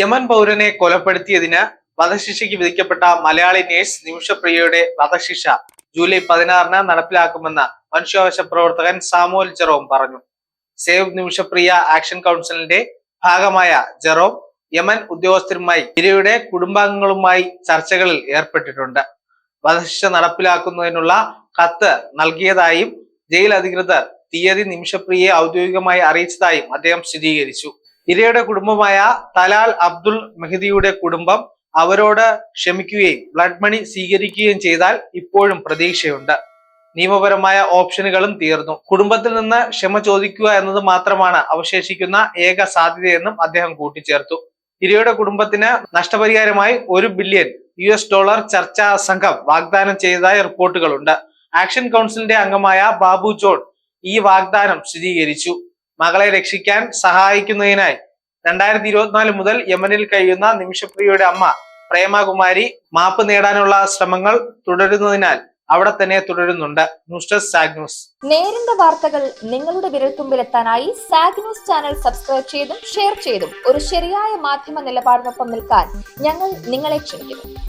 Yemen പൗരനെ കൊലപ്പെടുത്തിയതിന് വധശിക്ഷയ്ക്ക് വിധിക്കപ്പെട്ട Malayali nurse നിമിഷപ്രിയയുടെ വധശിക്ഷ ജൂലൈ പതിനാറിന് നടപ്പിലാക്കുമെന്ന് മനുഷ്യാവകാശ പ്രവർത്തകൻ സാമുവൽ ജെറോം പറഞ്ഞു. സേവ് നിമിഷപ്രിയ ആക്ഷൻ കൗൺസിലിന്റെ ഭാഗമായ ജെറോം യമൻ ഉദ്യോഗസ്ഥരുമായി ഇരയുടെ കുടുംബാംഗങ്ങളുമായി ചർച്ചകളിൽ ഏർപ്പെട്ടിട്ടുണ്ട്. വധശിക്ഷ നടപ്പിലാക്കുന്നതിനുള്ള കത്ത് നൽകിയതായും ജയിൽ അധികൃതർ തീയതി നിമിഷപ്രിയയെ ഔദ്യോഗികമായി അറിയിച്ചതായും അദ്ദേഹം സ്ഥിരീകരിച്ചു. ഇരയുടെ കുടുംബമായ തലാൽ അബ്ദുൾ മെഹദിയുടെ കുടുംബം അവരോട് ക്ഷമിക്കുകയും ബ്ലഡ് മണി സ്വീകരിക്കുകയും ചെയ്താൽ ഇപ്പോഴും പ്രതീക്ഷയുണ്ട്. നിയമപരമായ ഓപ്ഷനുകളും തീർന്നു. കുടുംബത്തിൽ നിന്ന് ക്ഷമ ചോദിക്കുക എന്നത് മാത്രമാണ് അവശേഷിക്കുന്ന ഏക സാധ്യതയെന്നും അദ്ദേഹം കൂട്ടിച്ചേർത്തു. ഇരയുടെ കുടുംബത്തിന് നഷ്ടപരിഹാരമായി ഒരു ബില്യൺ യു എസ് ഡോളർ ചർച്ചാ സംഘം വാഗ്ദാനം ചെയ്തതായി റിപ്പോർട്ടുകളുണ്ട്. ആക്ഷൻ കൗൺസിലിന്റെ അംഗമായ ബാബു ജോൺ ഈ വാഗ്ദാനം സ്ഥിരീകരിച്ചു. മകളെ രക്ഷിക്കാൻ സഹായിക്കുന്നതിനായി. രണ്ടായിരത്തി ഇരുപത്തിനാല് മുതൽ യമനിൽ കഴിയുന്ന നിമിഷപ്രിയയുടെ അമ്മ പ്രേമകുമാരി മാപ്പ് നേടാനുള്ള ശ്രമങ്ങൾ തുടരുന്നതിനാൽ അവിടെ തന്നെ തുടരുന്നുണ്ട്. ന്യൂസ് ഡെസ്ക് സാഗ് ന്യൂസ്. നേരിന്റെ വാർത്തകൾ നിങ്ങളുടെ വിരൽത്തുമ്പിലെത്താനായി സാഗ് ന്യൂസ് ചാനൽ സബ്സ്ക്രൈബ് ചെയ്തും ഷെയർ ചെയ്തും ഒരു ശരിയായ മാധ്യമ നിലപാടിനൊപ്പം നിൽക്കാൻ ഞങ്ങൾ നിങ്ങളെ ക്ഷണിക്കുന്നു.